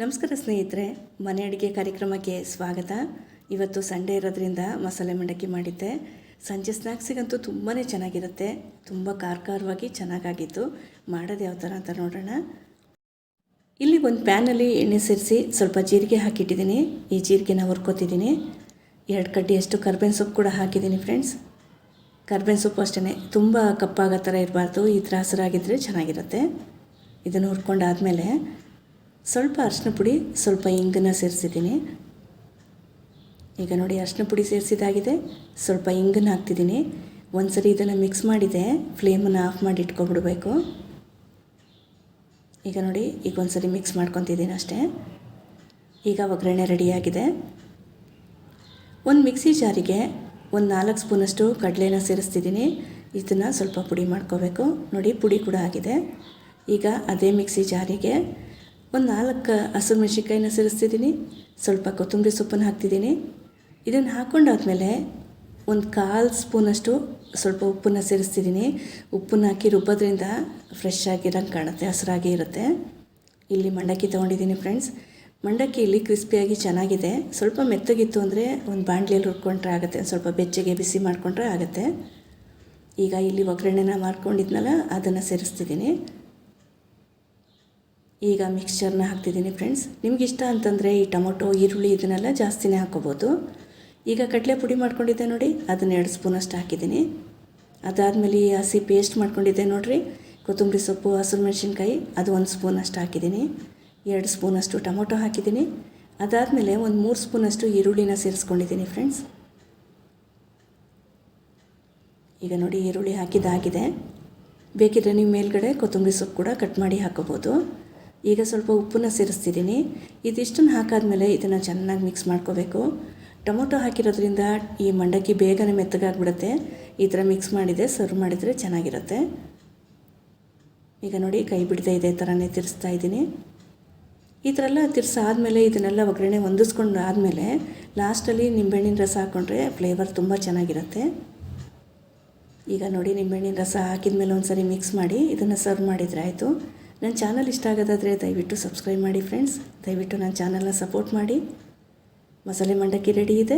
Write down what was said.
ನಮಸ್ಕಾರ ಸ್ನೇಹಿತರೆ, ಮನೆ ಅಡುಗೆ ಕಾರ್ಯಕ್ರಮಕ್ಕೆ ಸ್ವಾಗತ. ಇವತ್ತು ಸಂಡೇ ಇರೋದ್ರಿಂದ ಮಸಾಲೆ ಮಂಡಕ್ಕಿ ಮಾಡಿದ್ದೆ. ಸಂಜೆ ಸ್ನ್ಯಾಕ್ಸಿಗಂತೂ ತುಂಬಾ ಚೆನ್ನಾಗಿರುತ್ತೆ. ತುಂಬ ಖಾರ ಖಾರವಾಗಿ ಚೆನ್ನಾಗಾಗಿತ್ತು ಮಾಡೋದು ಯಾವ ಥರ ಅಂತ ನೋಡೋಣ. ಇಲ್ಲಿ ಒಂದು ಪ್ಯಾನಲ್ಲಿ ಎಣ್ಣೆ ಸೇರಿಸಿ ಸ್ವಲ್ಪ ಜೀರಿಗೆ ಹಾಕಿಟ್ಟಿದ್ದೀನಿ. ಈ ಜೀರಿಗೆನ ಹುರ್ಕೋತಿದ್ದೀನಿ. ಎರಡು ಕಡ್ಡಿಯಷ್ಟು ಕರ್ಬೇವಿನ ಸೊಪ್ಪು ಕೂಡ ಹಾಕಿದ್ದೀನಿ ಫ್ರೆಂಡ್ಸ್ ಕರ್ಬೇವಿನ ಸೊಪ್ಪು ಅಷ್ಟೇ ತುಂಬ ಕಪ್ಪಾಗೋ ಥರ ಇರಬಾರ್ದು. ಈ ಥರ ಹಸಿರಾಗಿದ್ದರೆ ಚೆನ್ನಾಗಿರುತ್ತೆ. ಇದನ್ನು ಹುರ್ಕೊಂಡಾದಮೇಲೆ ಸ್ವಲ್ಪ ಅರಿಶಿನ ಪುಡಿ, ಸ್ವಲ್ಪ ಇಂಗನ್ನು ಸೇರಿಸಿದ್ದೀನಿ. ಈಗ ನೋಡಿ ಅರಿಶಿನ ಪುಡಿ ಸೇರಿಸಿದಾಗಿದೆ. ಸ್ವಲ್ಪ ಇಂಗನ್ನು ಹಾಕ್ತಿದ್ದೀನಿ. ಒಂದು ಸರಿ ಇದನ್ನು ಮಿಕ್ಸ್ ಮಾಡಿದೆ. ಫ್ಲೇಮನ್ನು ಆಫ್ ಮಾಡಿ ಇಟ್ಕೊಂಡ್ಬಿಡ್ಬೇಕು. ಈಗ ನೋಡಿ, ಈಗ ಒಂದು ಸರಿ ಮಿಕ್ಸ್ ಮಾಡ್ಕೊತಿದ್ದೀನಿ ಅಷ್ಟೇ. ಈಗ ಒಗ್ಗರಣೆ ರೆಡಿಯಾಗಿದೆ ಒಂದು ಮಿಕ್ಸಿ ಜಾರಿಗೆ ಒಂದು ನಾಲ್ಕು ಸ್ಪೂನಷ್ಟು ಕಡಲೆನ ಸೇರಿಸ್ತಿದ್ದೀನಿ. ಇದನ್ನು ಸ್ವಲ್ಪ ಪುಡಿ ಮಾಡ್ಕೋಬೇಕು. ನೋಡಿ, ಪುಡಿ ಕೂಡ ಆಗಿದೆ. ಈಗ ಅದೇ ಮಿಕ್ಸಿ ಜಾರಿಗೆ ಒಂದು ನಾಲ್ಕು ಹಸಿರು ಮೆಣಸಿನ್ಕಾಯಿನ ಸೇರಿಸ್ತಿದ್ದೀನಿ. ಸ್ವಲ್ಪ ಕೊತ್ತಂಬರಿ ಸೊಪ್ಪನ್ನು ಹಾಕ್ತಿದ್ದೀನಿ. ಇದನ್ನು ಹಾಕ್ಕೊಂಡಾದ್ಮೇಲೆ ಒಂದು ಕಾಲು ಸ್ಪೂನಷ್ಟು ಸ್ವಲ್ಪ ಉಪ್ಪನ್ನು ಸೇರಿಸ್ತಿದ್ದೀನಿ. ಉಪ್ಪನ್ನು ಹಾಕಿ ರುಬ್ಬೋದ್ರಿಂದ ಫ್ರೆಶ್ ಆಗಿರಂಗೆ ಕಾಣುತ್ತೆ, ಹಸಿರಾಗಿ ಇರುತ್ತೆ. ಇಲ್ಲಿ ಮಂಡಕ್ಕಿ ತೊಗೊಂಡಿದ್ದೀನಿ ಫ್ರೆಂಡ್ಸ್ ಮಂಡಕ್ಕಿ ಇಲ್ಲಿ ಕ್ರಿಸ್ಪಿಯಾಗಿ ಚೆನ್ನಾಗಿದೆ. ಸ್ವಲ್ಪ ಮೆತ್ತಗಿತ್ತು ಅಂದರೆ ಒಂದು ಬಾಣಲಿಯಲ್ಲಿ ಹುರ್ಕೊಂಡ್ರೆ ಆಗುತ್ತೆ, ಸ್ವಲ್ಪ ಬೆಚ್ಚಗೆ ಬಿಸಿ ಮಾಡಿಕೊಂಡ್ರೆ ಆಗುತ್ತೆ. ಈಗ ಇಲ್ಲಿ ಒಗ್ಗರಣೆನ ಮಾಡ್ಕೊಂಡಿದ್ನಲ್ಲ, ಅದನ್ನು ಸೇರಿಸ್ತಿದ್ದೀನಿ. ಈಗ ಮಿಕ್ಸ್ಚರ್ನ ಹಾಕ್ತಿದ್ದೀನಿ ಫ್ರೆಂಡ್ಸ್ ನಿಮ್ಗೆ ಇಷ್ಟ ಅಂತಂದರೆ ಈ ಟೊಮೊಟೊ, ಈರುಳ್ಳಿ ಇದನ್ನೆಲ್ಲ ಜಾಸ್ತಿನೇ ಹಾಕ್ಕೋಬೋದು. ಈಗ ಕಡಲೆ ಪುಡಿ ಮಾಡ್ಕೊಂಡಿದ್ದೆ ನೋಡಿ, ಅದನ್ನ ಎರಡು ಸ್ಪೂನಷ್ಟು ಹಾಕಿದ್ದೀನಿ. ಅದಾದಮೇಲೆ ಈ ಹಸಿ ಪೇಸ್ಟ್ ಮಾಡ್ಕೊಂಡಿದ್ದೆ ನೋಡಿರಿ. ಕೊತ್ತಂಬರಿ ಸೊಪ್ಪು, ಹಸಿರು ಮೆಣಸಿನ್ಕಾಯಿ, ಅದು ಒಂದು ಸ್ಪೂನಷ್ಟು ಹಾಕಿದ್ದೀನಿ. ಎರಡು ಸ್ಪೂನಷ್ಟು ಟೊಮೊಟೊ ಹಾಕಿದ್ದೀನಿ. ಅದಾದಮೇಲೆ ಒಂದು ಮೂರು ಸ್ಪೂನಷ್ಟು ಈರುಳ್ಳಿನ ಸೇರಿಸ್ಕೊಂಡಿದ್ದೀನಿ ಫ್ರೆಂಡ್ಸ್ ಈಗ ನೋಡಿ ಈರುಳ್ಳಿ ಹಾಕಿದ್ದಾಗಿದೆ. ಬೇಕಿದ್ರೆ ನೀವು ಮೇಲ್ಗಡೆ ಕೊತ್ತಂಬರಿ ಸೊಪ್ಪು ಕೂಡ ಕಟ್ ಮಾಡಿ ಹಾಕೋಬೋದು ಈಗ ಸ್ವಲ್ಪ ಉಪ್ಪನ್ನು ಸೇರಿಸ್ತಿದ್ದೀನಿ. ಇದಿಷ್ಟನ್ನು ಹಾಕಾದ್ಮೇಲೆ ಇದನ್ನು ಚೆನ್ನಾಗಿ ಮಿಕ್ಸ್ ಮಾಡ್ಕೋಬೇಕು. ಟೊಮೊಟೊ ಹಾಕಿರೋದ್ರಿಂದ ಈ ಮಂಡಕ್ಕಿ ಬೇಗನೆ ಮೆತ್ತಗಾಗ್ಬಿಡುತ್ತೆ. ಈ ಥರ ಮಿಕ್ಸ್ ಮಾಡಿದೆ ಸರ್ವ್ ಮಾಡಿದರೆ ಚೆನ್ನಾಗಿರುತ್ತೆ. ಈಗ ನೋಡಿ, ಕೈ ಬಿಡದೆ ಇದೇ ಥರನೇ ತಿರ್ಸ್ತಾ ಇದ್ದೀನಿ. ಈ ಥರ ಎಲ್ಲ ತಿರ್ಸಾದಮೇಲೆ ಇದನ್ನೆಲ್ಲ ಒಗ್ಗರಣೆ ಹೊಂದಿಸ್ಕೊಂಡು ಆದಮೇಲೆ ಲಾಸ್ಟಲ್ಲಿ ನಿಂಬೆಹಣ್ಣಿನ ರಸ ಹಾಕ್ಕೊಂಡ್ರೆ ಫ್ಲೇವರ್ ತುಂಬ ಚೆನ್ನಾಗಿರುತ್ತೆ. ಈಗ ನೋಡಿ, ನಿಂಬೆಹಣ್ಣಿನ ರಸ ಹಾಕಿದ ಮೇಲೆ ಒಂದು ಸರಿ ಮಿಕ್ಸ್ ಮಾಡಿ ಇದನ್ನು ಸರ್ವ್ ಮಾಡಿದರೆ ಆಯಿತು. ನನ್ನ ಚಾನಲ್ ಇಷ್ಟ ಆಗೋದಾದರೆ ದಯವಿಟ್ಟು ಸಬ್ಸ್ಕ್ರೈಬ್ ಮಾಡಿ ಫ್ರೆಂಡ್ಸ್ ದಯವಿಟ್ಟು ನನ್ನ ಚಾನಲ್ನ ಸಪೋರ್ಟ್ ಮಾಡಿ. ಮಸಾಲೆ ಮಂಡಕ್ಕಿ ರೆಡಿ ಇದೆ.